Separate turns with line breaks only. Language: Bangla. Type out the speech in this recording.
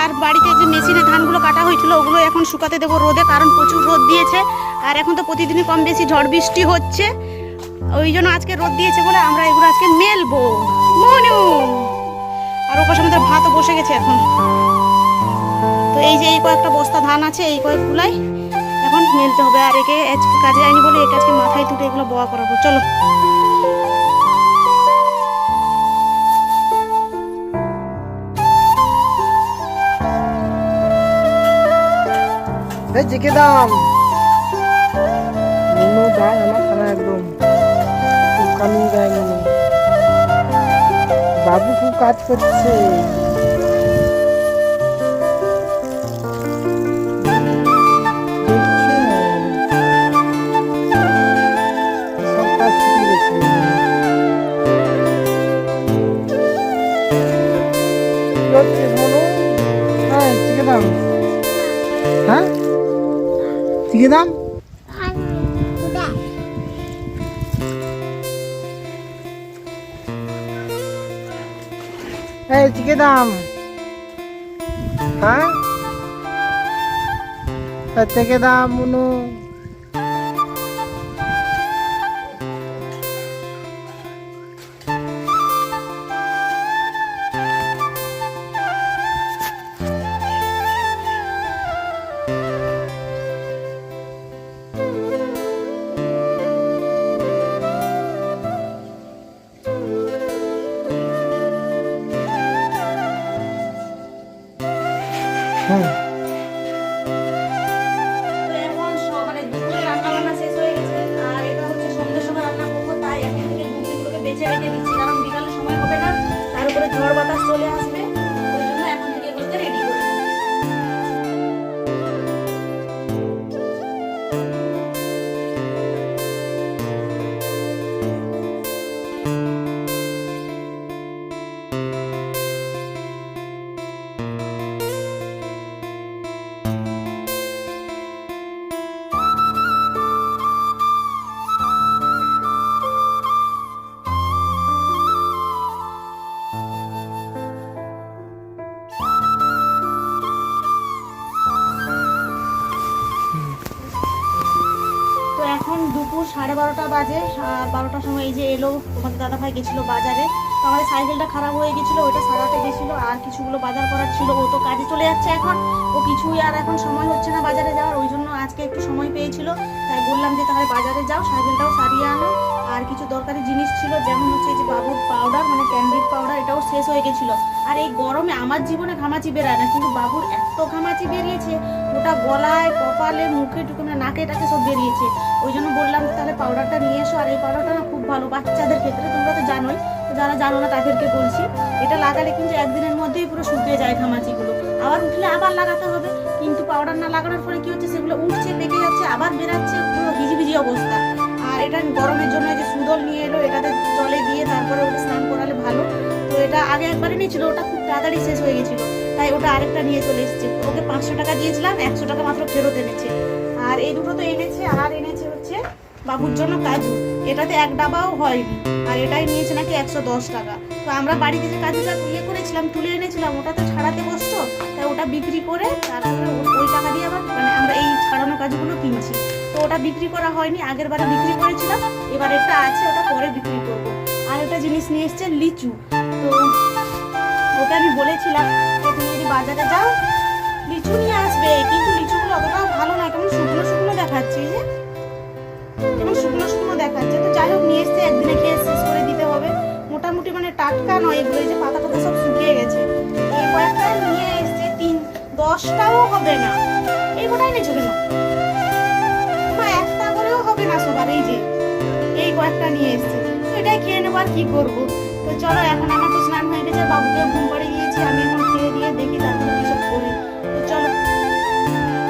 আর বাড়িতে যে মেশিনে ধানগুলো কাটা হয়েছিল, ওগুলো এখন শুকাতে দেবো রোদে, কারণ প্রচুর রোদ দিয়েছে। আর এখন তো প্রতিদিনই কম বেশি ঝড় বৃষ্টি হচ্ছে। ওই জন্য আজকে রোদ দিয়েছে বলে আমরা এগুলো আজকে মেলবো। মনু! আর ওপাশে আমাদের ভাতও বসে গেছে এখন। তো এই যে এই কয়েকটা বস্তা ধান আছে, এই কয়েকগুলাই এখন মেলতে হবে। আর একে কাজে আইনি বলে একে আজকে মাথায় তুলে এগুলো বয়া করাবো। চলো।
এই জিকে দাম। আমার খানা একদম। দেয় নুনু বাবু খুব কাজ করছে। দেখছ? শিখে দাম? এই জিকে দাম? হ্যাঁ? থেকে দাম মুনু। হ্যাঁ
সাড়ে বারোটা বাজে বারোটার সময় এই যে এলো তোমাদের দাদা ভাই গেছিল বাজারে। তো আমাদের সাইকেলটা খারাপ হয়ে গেছিল, ওইটা সারাতে গেছিল, আর কিছুগুলো বাজার করার ছিল, ও তো কাজে চলে যাচ্ছে এখন। ও কিছুই আর এখন সময় হচ্ছে না বাজারে যাওয়ার, ওই জন্য আজকে একটু সময় পেয়েছিল। তাই বললাম যে তাহলে বাজারে যাও, সাইকেলটাও সারিয়ে আনো। আর কিছু দরকারি জিনিস ছিল, যেমন হচ্ছে যে বাবুর পাউডার মানে ক্যান্ডিড পাউডার এটাও শেষ হয়ে গেছিল। আর এই গরমে আমার জীবনে ঘামাচি বেরায় না, কিন্তু বাবুর এত বেরিয়েছে। ওটা গলায়, কপালে, মুখে টুকে মানে নাকে টাকে সব বেরিয়েছে। ওই জন্য বললাম তাহলে পাউডারটা নিয়ে এসো। আর এই পাউডারটা না খুব ভালো, বাচ্চাদের ক্ষেত্রে তোমরা তো জানোই। যারা জানো না তাদেরকে বলছি, এটা লাগালে কিন্তু একদিনের মধ্যেই পুরো শুকিয়ে যায় ঘামাচিগুলো আবার উঠলে আবার লাগাতে হবে, কিন্তু পাউডার না লাগানোর ফলে কি হচ্ছে, সেগুলো উঠছে, পেকে যাচ্ছে, আবার বেরাচ্ছে, পুরো ভিজি অবস্থা। আর এটা গরমের জন্য যে সুদল নিয়ে এলো, এটাতে জলে দিয়ে তারপরে ওটা স্নান করালে ভালো। তো এটা আগে একবারে নিয়েছিল, ওটা খুব তাড়াতাড়ি শেষ হয়ে গেছিল। তাই ওটা আরেকটা নিয়ে চলে এসেছে। ওকে পাঁচশো টাকা দিয়েছিলাম, একশো টাকা মাত্র ফেরত এনেছে। আর এই দুটো তো এনেছে, আর এনেছে হচ্ছে বাবুর জন্য কাজু। এটাতে এক ডাবাও হয়নি, আর এটাই নিয়েছে নাকি একশো দশ টাকা। তো আমরা বাড়িতে যে কাজুটা ইয়ে করেছিলাম, তুলে এনেছিলাম, ওটা তো ছাড়াতে কষ্ট তাই ওটা বিক্রি করে তারপরে ওই টাকা দিয়ে আবার মানে আমরা এই ছাড়ানো কাজুগুলো কিনছি। তো ওটা বিক্রি করা হয়নি, আগের বারে বিক্রি করেছিলাম, এবার এটা আছে, ওটা পরে বিক্রি করব। আর একটা জিনিস নিয়ে এসছে, লিচু। তো ওকে আমি বলেছিলাম যে, তুমি যদি বাজারে যাও, লিচু নিয়ে আসবে। কিন্তু লিচুগুলো অতটাও ভালো না কেমন শুকনো শুকনো দেখাচ্ছে যে? কেমন শুকনো শুকনো দেখাচ্ছে। তো যাই হোক, নিয়ে এসছে একদিনে খেয়ে শেষ করে দিতে হবে। মোটামুটি মানে টাটকা নয়, এগুলো যে পাতা টাতা সব শুকিয়ে গেছে। এই কয়েকটা নিয়ে এসছে, তিন, দশটাও হবে না। এই কটাই নিয়েছো কেন? একটা করেও হবে না সবার, এই যে। এই কয়েকটা নিয়ে এসছে। এটাই খেয়ে নেব আর কি করব? তো চলো, এখন আমার তো স্নান হয়ে গেছে, বাবুকে ঘুম পাড়িয়ে দিয়েছি, আমি এখন খেয়ে দিয়ে দেখি তারপরে কিছু করি।